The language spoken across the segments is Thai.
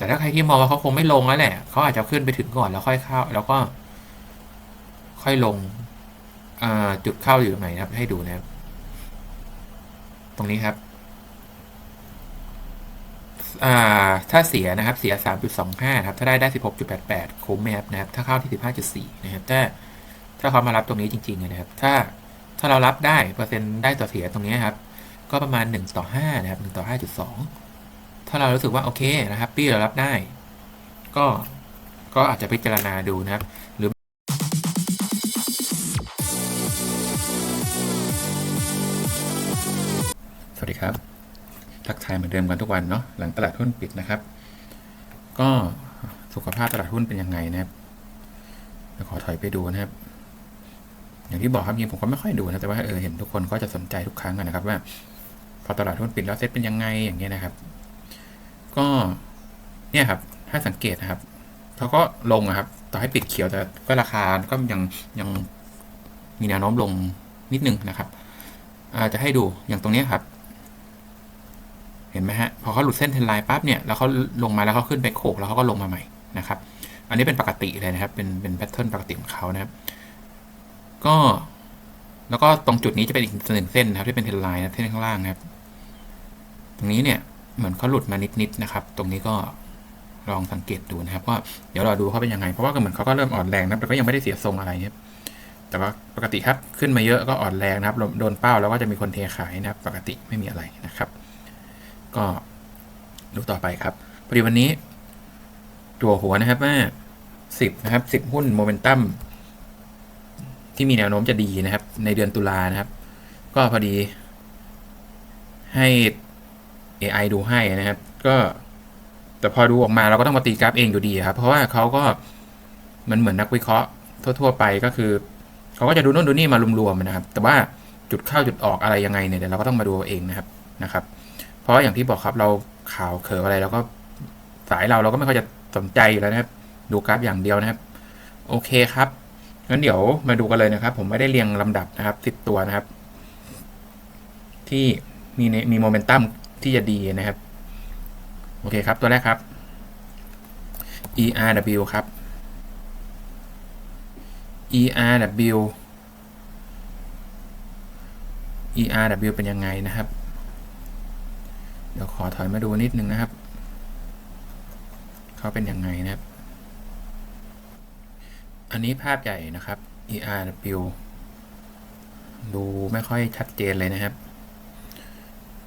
แต่ถ้าใครที่มองว่าเขาคงไม่ลงแล้วแหละเขาอาจจะขึ้นไปถึงก่อนแล้วค่อยเข้า แล้วก็ ค่อยลงจุดเข้าอยู่ตรงไหนครับ ให้ดูนะครับ ตรงนี้ครับถ้าเสียนะครับ เสีย 3.25ครับ ถ้าได้ได้ 16.88 คุ้มไหมครับนะครับ ถ้าเข้าที่ 15.4 นะครับ ถ้า ถ้าเขามารับตรงนี้จริงๆนะครับ ถ้า ถ้าเรารับได้ เปอร์เซ็นต์ได้ต่อเสียตรงนี้ครับ ก็ประมาณ 1 ต่อ 5 นะครับ 1 ต่อ 5.2 ถ้าเรารู้สึกว่าโอเคนะครับ ปี้เรารับได้ ก็ก็อาจจะพิจารณาดูนะครับ หรือสวัสดีครับ ทักทายเหมือนเดิมกันทุกวันเนาะหลังตลาดหุ้นปิดนะครับ ก็สุขภาพตลาดหุ้นเป็นยังไงนะครับขอถอยไปดูนะครับ อย่างที่บอกครับจริงผมก็ไม่ค่อยดูนะแต่ว่าเออเห็นทุกคนก็จะสนใจทุกครั้งนะครับว่า พอตลาดหุ้นปิดแล้วเซ็ตเป็นยังไงอย่างเงี้ยนะครับ ก็เนี่ยครับ ถ้าสังเกตนะครับเขาก็ลงครับ ต่อให้ปิดเขียวแต่ก็ราคาก็ยังยังมีแนวโน้มลงนิดนึงนะครับอาจะให้ดูอย่างตรงนี้ครับ เห็นไหมฮะ พอเขาหลุดเส้นเทรนไลน์ปั๊บเนี่ย แล้วเขาลงมาแล้วเขาขึ้นไปโขกแล้วเขาก็ลงมาใหม่นะครับ อันนี้เป็นปกติเลยนะครับ เป็นเป็นแพทเทิร์นปกติของเขานะครับ ก็แล้วก็ตรงจุดนี้จะเป็นอีกหนึ่งเส้นนะครับที่เป็นเทรนไลน์นะเส้นข้างล่างนะครับ ตรงนี้เนี่ย เหมือนเขาหลุดมานิดๆนะครับ ตรงนี้ก็ลองสังเกตดูนะครับก็เดี๋ยวเราดูเขาเป็นยังไง เพราะว่าก็เหมือนเขาก็เริ่มอ่อนแรงนะแต่ก็ยังไม่ได้เสียทรงอะไรเนี่ยแต่ว่าปกติครับขึ้นมาเยอะก็อ่อนแรงนะครับ โดนเป้าแล้วก็จะมีคนเทขายนะครับ ปกติไม่มีอะไรนะครับ ก็ดูต่อไปครับพอดีวันนี้ตัวหัวนะครับว่าสิบนะครับสิบหุ้นโมเมนตัมที่มีแนวโน้มจะดีนะครับ ในเดือนตุลานะครับ ก็พอดี ให้ AI ดูให้นะครับ ก็แต่พอดูออกมาเราก็ต้องมาตีกราฟเองอยู่ดีครับ เพราะว่าเขาก็มันเหมือนนักวิเคราะห์ทั่ว ๆ ไปก็คือเขาก็จะดูโน่นดูนี่มารวมๆนะครับ แต่ว่าจุดเข้าจุดออกอะไรยังไงเนี่ยเดี๋ยวเราก็ต้องมาดูเองนะครับนะครับ เพราะอย่างที่บอกครับเราข่าวเขออะไรเราก็สายเราเราก็ไม่ค่อยจะสนใจอยู่แล้วนะครับ ดูกราฟอย่างเดียวนะครับ โอเคครับงั้นเดี๋ยวมาดูกันเลยนะครับ ผมไม่ได้เรียงลำดับนะครับสิบตัวนะครับ ที่มีในมีโมเมนตัม ที่จะดีนะครับ โอเคครับ ตัวแรกครับ ERW ครับ ERW ERW เป็นยังไงนะครับ เดี๋ยวขอถอยมาดูนิดนึงนะครับ เขาเป็นยังไงนะครับ อันนี้ภาพใหญ่นะครับ ERW ดูไม่ค่อยชัดเจนเลยนะครับ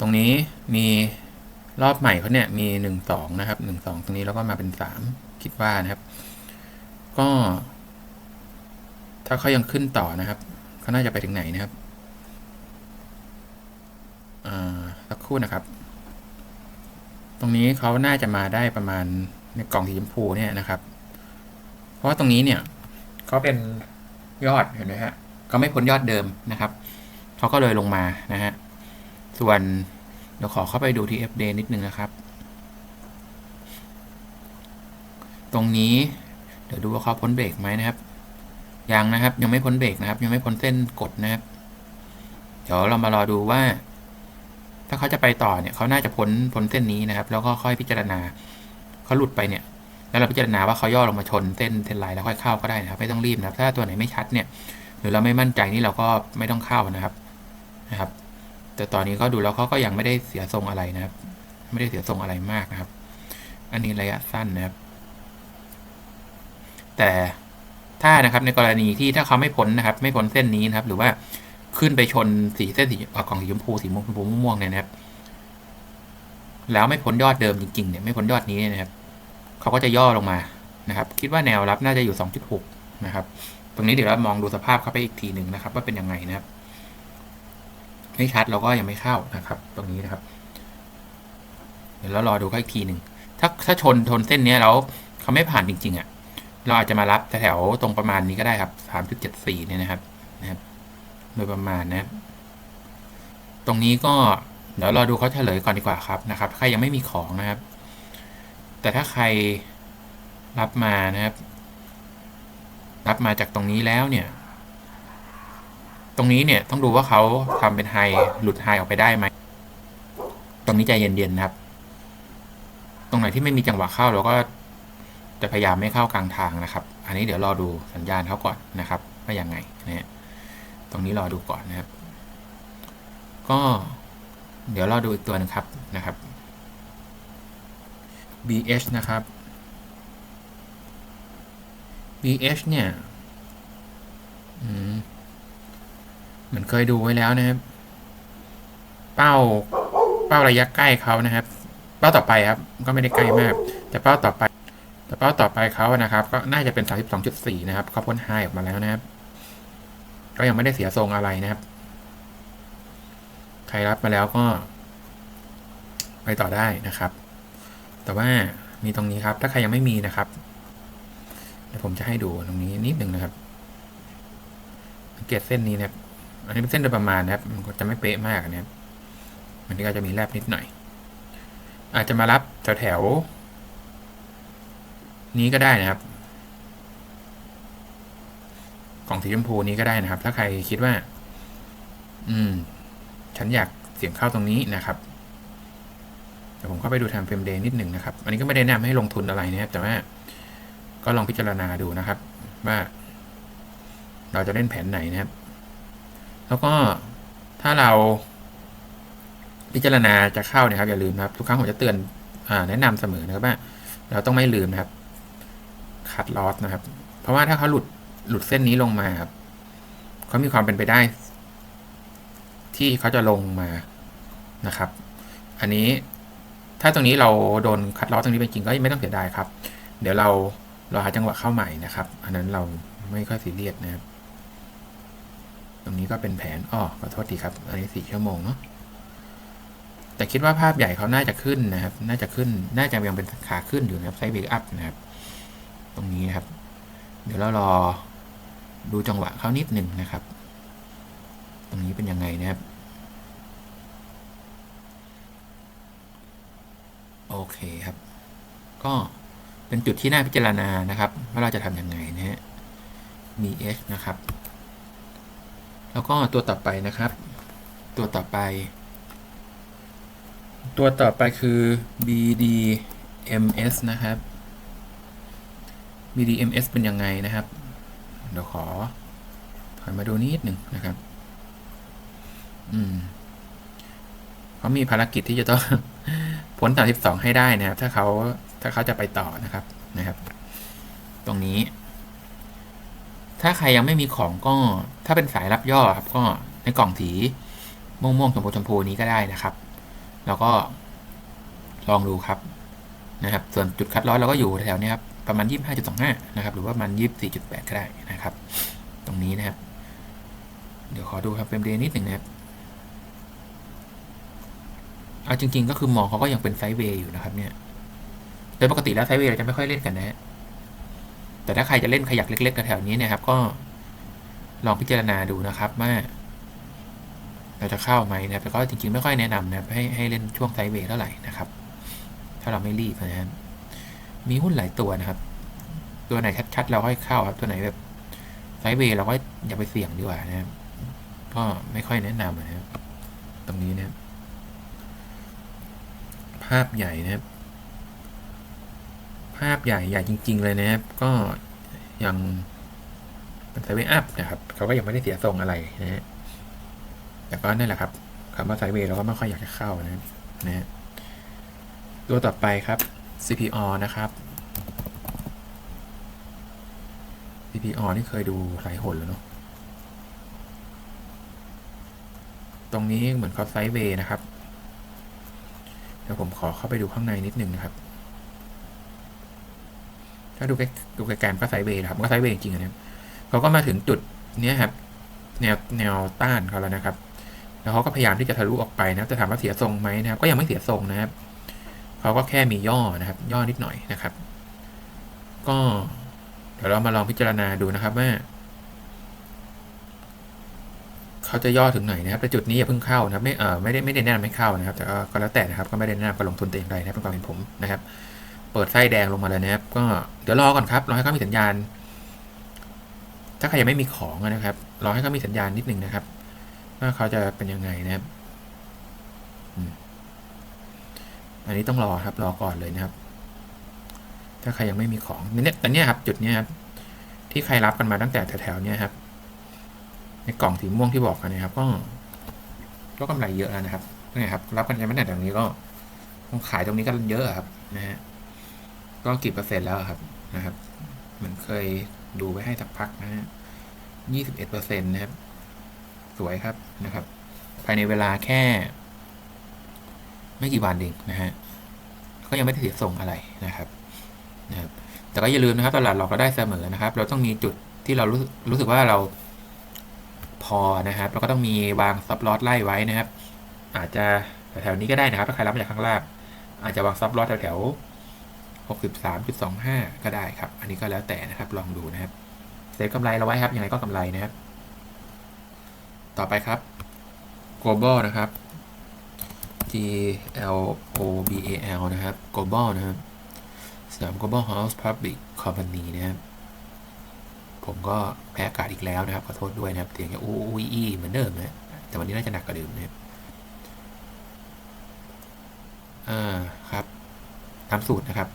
ตรงนี้มีรอบใหม่เขาเนี่ยมีหนึ่งสองนะครับหนึ่งสองตรงนี้แล้วก็มาเป็นสามคิดว่านะครับ ก็ ถ้าเขายังขึ้นต่อนะครับเขาน่าจะไปถึงไหนนะครับอ่าสักครู่นะครับ ตรงนี้เขาน่าจะมาได้ประมาณในกล่องสีชมพูเนี่ยนะครับ เพราะว่าตรงนี้เนี่ยเขาเป็นยอดเห็นไหมฮะเขาไม่พ้นยอดเดิมนะครับเขาก็เลยลงมานะฮะ ส่วนเดี๋ยวขอเข้าไปดูที่ f d นิดนึงนะครับ ตรงนี้เดี๋ยวดูว่าเขาพ้นเบรกไหมนะครับ ยังนะครับ ยังไม่พ้นเบรกนะครับ ยังไม่พ้นเส้นกดนะครับ เดี๋ยวเรามารอดูว่า ถ้าเขาจะไปต่อเนี่ยเขาน่าจะพ้นพ้นเส้นนี้นะครับ แล้วก็ค่อยพิจารณาเขาหลุดไปเนี่ย แล้วเราพิจารณาว่าเขาย่อลงมาชนเส้นเส้นลน์แล้วค่อยเข้าก็ได้นะครับ ไม่ต้องรีบนะครับ ถ้าตัวไหนไม่ชัดเนี่ย หรือเราไม่มั่นใจนี่เราก็ไม่ต้องเข้านะครับนะครับ แต่ตอนนี้ก็ดูแล้วเขาก็ยังไม่ได้เสียทรงอะไรนะครับ ไม่ได้เสียทรงอะไรมากนะครับ อันนี้ระยะสั้นนะครับ แต่ถ้านะครับในกรณีที่ถ้าเขาไม่พ้นนะครับ ไม่พ้นเส้นนี้นะครับ หรือว่าขึ้นไปชนสีเส้นสีของสีชมพูสีม่วงชมพูม่วงเนี่ยนะครับ แล้วไม่พ้นยอดเดิมจริงๆเนี่ยไม่พ้นยอดนี้เนี่ยนะครับเขาก็จะย่อลงมานะครับ คิดว่าแนวรับน่าจะอยู่ 2.6 นะครับ ตรงนี้เดี๋ยวเรามองดูสภาพเข้าไปอีกทีหนึ่งนะครับ ว่าเป็นยังไงนะครับ ไม่ชัดเราก็ยังไม่เข้านะครับ ตรงนี้นะครับ เดี๋ยวเรารอดูเขาอีกทีหนึ่งถ้าถ้าชนชนเส้นนี้แล้วเขาไม่ผ่านจริง ๆอะ่ะเราอาจจะมารับแถวตรงประมาณนี้ก็ได้ครับสามจุดเจ็ดสี่เนี่ยนะครับนะครับ โดยประมาณนะครับตรงนี้ก็เดี๋ยวเราดูเขาเฉลยก่อนดีกว่าครับนะครับ ใครยังไม่มีของนะครับ แต่ถ้าใครรับมานะครับ รับมาจากตรงนี้แล้วเนี่ย ตรงนี้เนี่ยต้องดูว่าเขาทำเป็นไฮหลุดไฮออกไปได้ไหม ตรงนี้ใจเย็นๆนะครับ ตรงไหนที่ไม่มีจังหวะเข้าเราก็จะพยายามไม่เข้ากลางทางนะครับ อันนี้เดี๋ยวรอดูสัญญาณเขาก่อนนะครับว่ายังไงนะฮะตรงนี้รอดูก่อนนะครับ ก็เดี๋ยวรอดูอีกตัวหนึงครับนะครับ BH นะครับ BH เนี่ย อืม เหมือนเคยดูไว้แล้วนะครับ เป้า เป้าระยะใกล้เขานะครับ เป้าต่อไปครับ ก็ไม่ได้ใกล้มาก แต่เป้าต่อไป แต่เป้าต่อไปเขานะครับ ก็น่าจะเป็นสามสิบสองจุดสี่นะครับเขาพ้นไฮออกมาแล้วนะครับ ก็ยังไม่ได้เสียทรงอะไรนะครับ ใครรับมาแล้วก็ ไปต่อได้นะครับ แต่ว่ามีตรงนี้ครับ ถ้าใครยังไม่มีนะครับเดี๋ยวผมจะให้ดูตรงนี้นิดหนึ่งนะครับสังเกตเส้นนี้นะครับ อันนี้เป็นเส้นโดยประมาณนะครับ มันก็จะไม่เป๊ะมากนะครับมันก็จะมีแลบนิดหน่อย อาจจะมารับแถวแถวๆนี้ก็ได้นะครับ กล่องสีชมพูนี้ก็ได้นะครับ ถ้าใครคิดว่า อืม ฉันอยากเสียงเข้าตรงนี้นะครับเดี๋ยวผมเข้าไปดูทำเฟรมเดย์นิดหนึ่งนะครับ อันนี้ก็ไม่ได้แนะนำให้ลงทุนอะไรนะครับ แต่ว่าก็ลองพิจารณาดูนะครับ ว่าเราจะเล่นแผนไหนนะครับ แล้วก็ถ้าเราพิจารณาจะเข้านะครับอย่าลืมนะครับทุกครั้งผมจะเตือนอแนะนำเสมอนะครับว่าเราต้องไม่ลืมนะครับคัดลอสนะครับ เพราะว่าถ้าเขาหลุดหลุดเส้นนี้ลงมาครับเขามีความเป็นไปได้ ที่เขาจะลงมานะครับ อันนี้ถ้าตรงนี้เราโดนคัดลอสตรงนี้เป็นจริงก็ไม่ต้องเสียดายครับ เดี๋ยวเราเราหาจังหวะเข้าใหม่นะครับ อันนั้นเราไม่ค่อยซีเรียสนะครับ ตรงนี้ก็เป็นแผนอ้อขอโทษทีครับอันนี้สี่ชั่วโมงเนาะแต่คิดว่าภาพใหญ่เขาน่าจะขึ้นนะครับ น่าจะขึ้น น่าจะยังเป็นขาขึ้นอยู่นะครับไซด์เบรกอัพนะครับ ตรงนี้นะครับ เดี๋ยวเรารอดูจังหวะเขานิดหนึ่งนะครับ ตรงนี้เป็นยังไงนะครับ โอเคครับ ก็เป็นจุดที่น่าพิจารณานะครับ ว่าเราจะทำยังไงนะฮะมี H นะครับ แล้วก็ตัวต่อไปนะครับ ตัวต่อไป ตัวต่อไปคือ BDMS นะครับ BDMS เป็นยังไงนะครับ เดี๋ยวขอถอยมาดูนิดหนึ่งนะครับ อืมเขามีภารกิจที่จะต้องพ้น32ให้ได้นะครับ ถ้าเขาถ้าเขาจะไปต่อนะครับนะครับ ตรงนี้ ถ้าใครยังไม่มีของก็ถ้าเป็นสายรับย่อครับก็ในกล่องสีม่วงๆชมพูชมพูนี้ก็ได้นะครับ แล้วก็ลองดูครับนะครับ ส่วนจุดคัดลอสเราก็อยู่แถวนี้ครับประมาณ 25.25 นะครับ หรือว่ามัน 24.8 ก็ได้นะครับ ตรงนี้นะครับ เดี๋ยวขอดูครับเฟรมเดนิดหนึ่งนะครับ เอาจริง ๆ ก็คือมองเขาก็ยังเป็นไซด์เวย์อยู่นะครับเนี่ย โดยปกติแล้วไซด์เวย์เราจะไม่ค่อยเล่นกันนะฮะ แต่ถ้าใครจะเล่นขยักเล็กๆแถวๆนี้เนี่ยครับก็ลองพิจารณาดูนะครับว่าเราจะเข้าไหมนะครับแต่ก็จริงๆไม่ค่อยแนะนำนะครับให้ให้เล่นช่วงไซด์เวย์เท่าไหร่นะครับ ถ้าเราไม่รีบนะครับมีหุ้นหลายตัวนะครับ ตัวไหนชัดๆเราค่อยเข้าครับตัวไหนแบบไซด์เวย์เราก็อย่าไปเสี่ยงดีกว่านะครับก็ไม่ค่อยแนะนำนะครับ ตรงนี้นะครับภาพใหญ่นะครับาพใหญ่ใหญ่จริง ๆ เลยนะครับ ก็ยังเป็นไซเวอัพนะครับเขาก็ยังไม่ได้เสียทรงอะไรนะฮะแต่ก็นั่นแหละครับคำว่าไซเวย์เราก็ไม่ค่อยอยากจะเข้านะนะฮะตัวต่อไปครับ CPO นะครับ CPO นี่เคยดูหลายหนแล้วเนาะตรงนี้เหมือนเขาไซด์เวย์นะครับ เดี๋ยวผมขอเข้าไปดูข้างในนิดนึงนะครับ ถ้าดูกลดูไกลๆก็ไซเวย์นะครับก็ไซเวย์จริงๆนะครับเขาก็มาถึงจุดเนี้ยครับแนวแนวต้านเขาแล้วนะครับ แล้วเขาก็พยายามที่จะทะลุออกไปนะครับจะถามว่าเสียทรงไหมนะครับ ก็ยังไม่เสียทรงนะครับเขาก็แค่มีย่อนะครับ ย่อนิดหน่อยนะครับ ก็เดี๋ยวเรามาลองพิจารณาดูนะครับว่าเขาจะย่อถึงไหนนะครับแต่จุดนี้อย่าเพิ่งเข้านะครับ ไม่เออไม่ได้ไม่ได้แนะนำให้เข้านะครับ แต่ก็แล้วแต่นะครับ ก็ไม่ได้แนะนำการลงทุนแต่อย่างใดนะครับเป็นความเห็นผมนะครับ เปิดไส้แดงลงมาเลยนะครับ ก็เดี๋ยวรอก่อนครับ รอให้เขามีสัญญาณ ถ้าใครยังไม่มีของนะครับ รอให้เขามีสัญญาณนิดนึงนะครับ ว่าเขาจะเป็นยังไงนะครับอันนี้ต้องรอครับ รอก่อนเลยนะครับ ถ้าใครยังไม่มีของเนี่ยแต่เนี่ยครับ จุดเนี้ยครับ ที่ใครรับกันมาตั้งแต่แถวๆเนี้ยครับ ในกล่องสีม่วงที่บอกกันนะครับ ก็ก็กำไรเยอะแล้วนะครับนี่ครับ รับกันมาตั้งแต่ตรงนี้ก็ต้องขายตรงนี้กันเยอะครับ นะฮะ ก็กี่เปอร์เซ็นต์แล้วครับนะครับเหมือนเคยดูไว้ให้สักพักนะฮะยี่สิบเอ็ดเปอร์เซ็นต์นะครับ สวยครับนะครับ ภายในเวลาแค่ ไม่กี่วันเองนะฮะ ก็ยังไม่ได้เสียทรงอะไรนะครับ นะครับ แต่ก็อย่าลืมนะครับ ตลาดเราก็ได้เสมอนะครับ เราต้องมีจุดที่เรารู้รู้สึกว่าเราพอนะครับแล้วก็ต้องมีวางซับลอตไล่ไว้นะครับ อาจจะแถวๆนี้ก็ได้นะครับ ถ้าใครรับมาจากข้างล่างอาจจะวางซับลอตแถวๆ หกสิบสามจุดสองห้าก็ได้ครับ อันนี้ก็แล้วแต่นะครับ ลองดูนะครับ เซฟกำไรเราไว้ครับ ยังไงก็กำไรนะครับ ต่อไปครับ global นะครับ G L O B A L นะครับ global นะครับสนาม global house public company นะครับ ผมก็แพ้อากาศอีกแล้วนะครับ ขอโทษด้วยนะครับเสียงจะอู้อู้อี้เหมือนเดิมนะแต่วันนี้น่าจะหนักกว่าเดิมนะครับอ่าครับตามสูตรนะครับ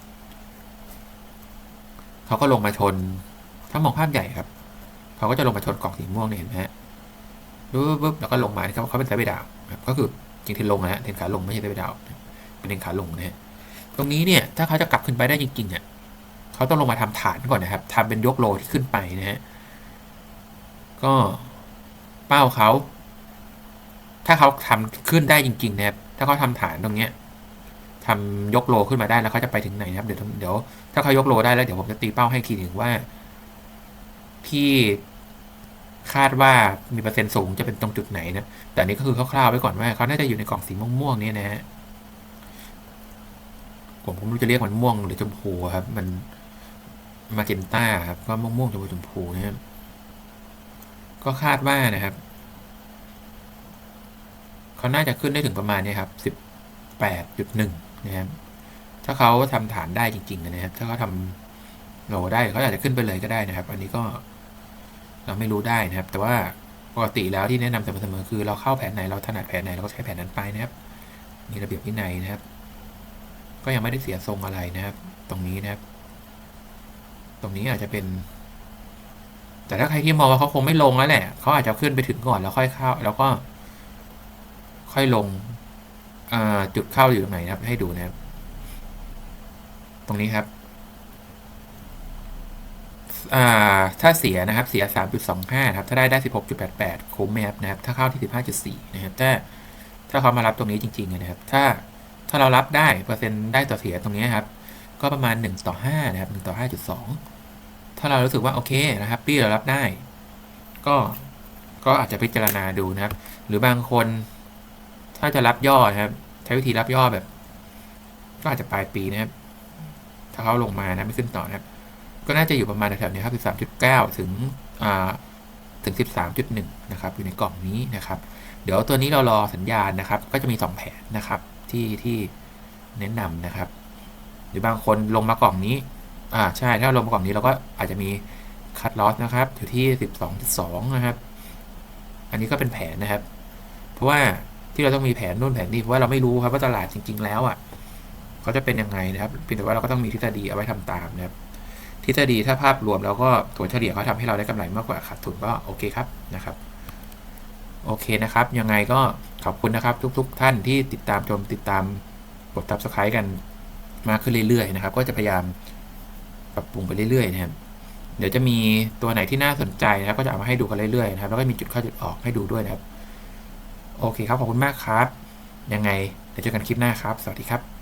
เขาก็ลงมาชน ถ้ามองภาพใหญ่ครับ เขาก็จะลงมาชนกล่องสีม่วงเนี่ยเห็นไหมฮะปุ๊บปุ๊บแล้วก็ลงมาเขาเขาเป็นไซด์เบดาวครับก็คือจริงเทนลงนะฮะเทนขาลงไม่ใช่ไซด์เบดาวเป็นเทนขาลงนะฮะตรงนี้เนี่ยถ้าเขาจะกลับขึ้นไปได้จริงๆเนี่ยเขาต้องลงมาทำฐานก่อนนะครับทำเป็นยกโลที่ขึ้นไปนะฮะก็เป้าเขาถ้าเขาทำขึ้นได้จริงๆนะครับถ้าเขาทำฐานตรงเนี้ย ทำยกโลขึ้นมาได้แล้วเขาจะไปถึงไหนนะครับ เดี๋ยวเดี๋ยวถ้าเขายกโลได้แล้วเดี๋ยวผมจะตีเป้าให้ทีหนึ่งว่า ที่คาดว่ามีเปอร์เซ็นต์สูงจะเป็นตรงจุดไหนนะ แต่นี้ก็คือคร่าวๆไว้ก่อนว่าเขาน่าจะอยู่ในกล่องสีม่วงๆนี่นะฮะผมผมไม่รู้จะเรียกมันม่วงหรือชมพูครับ มันมาเจนต้าครับก็ม่วงๆชมพูชมพูนะครับก็คาดว่านะครับเขาน่าจะขึ้นได้ถึงประมาณนี้ครับสิบแปดจุดหนึ่ง นะครับถ้าเขาทำฐานได้จริงๆนะครับ ถ้าเขาทำโหลได้เขาอาจจะขึ้นไปเลยก็ได้นะครับ อันนี้ก็เราไม่รู้ได้นะครับ แต่ว่าปกติแล้วที่แนะนำเสมอๆคือเราเข้าแผนไหนเราถนัดแผนไหนเราก็ใช้แผนนั้นไปนะครับ มีระเบียบวินัยนะครับ ก็ยังไม่ได้เสียทรงอะไรนะครับ ตรงนี้นะครับ ตรงนี้อาจจะเป็น แต่ถ้าใครที่มองว่าเขาคงไม่ลงแล้วแหละเขาอาจจะขึ้นไปถึงก่อนแล้วค่อยเข้า แล้วก็ ค่อยลง จุดเข้าอยู่ตรงไหนครับ ให้ดูนะครับ ตรงนี้ครับถ้าเสียนะครับ เสีย 3.25ครับ ถ้าได้ได้ 16.88 คุ้มไหมครับนะครับ ถ้าเข้าที่ 15.4 นะครับ ถ้า ถ้าเขามารับตรงนี้จริงๆนะครับ ถ้า ถ้าเรารับได้ เปอร์เซ็นต์ได้ต่อเสียตรงนี้ครับ ก็ประมาณ 1 ต่อ 5 นะครับ 1 ต่อ 5.2 ถ้าเรารู้สึกว่า โอเคนะครับพี่เรารับได้ ก็ ก็อาจจะพิจารณาดูนะครับ หรือบางคน ถ้าจะรับย่อครับ ใช้วิธีรับย่อแบบ ก็อาจจะปลายปีนะครับ ถ้าเขาลงมานะไม่ขึ้นต่อนะครับ ก็น่าจะอยู่ประมาณแถวๆนี้ครับ13.9ถึงอ่าถึง 13.1 นะครับ อยู่ในกล่องนี้นะครับ เดี๋ยวตัวนี้เรารอสัญญาณนะครับ ก็จะมี 2 แผนนะครับที่ที่แนะนำนะครับ หรือบางคนลงมากล่องนี้ อ่าใช่ถ้าลงมากล่องนี้เราก็อาจจะมีคัดลอสนะครับอยู่ที่ 12.2 นะครับ อันนี้ก็เป็นแผนนะครับ เพราะว่า ที่เราต้องมีแผนนู่นแผนนี้เพราะว่าเราไม่รู้ครับว่าตลาดจริง ๆ แล้วอะเขาจะเป็นยังไงนะครับเพียงแต่ว่าเราก็ต้องมีทฤษฎีเอาไว้ทำตามนะครับทฤษฎีถ้าภาพรวมแล้วก็ตัวเฉลี่ยเขาทำให้เราได้กำไรมากกว่าขาดทุนก็โอเคครับนะครับโอเคนะครับ ยังไงก็ขอบคุณนะครับ ทุก ๆ ท่านที่ติดตามชมติดตามกด subscribe กันมากขึ้นเรื่อยๆนะครับ ก็จะพยายามปรับปรุงไปเรื่อยๆนะครับเดี๋ยวจะมีตัวไหนที่น่าสนใจนะครับก็จะเอามาให้ดูกันเรื่อยๆนะครับแล้วก็มีจุดเข้าจุดออกให้ดูด้วยนะครับ โอเคครับ ขอบคุณมากครับ ยังไงเดี๋ยวเจอกันคลิปหน้าครับ สวัสดีครับ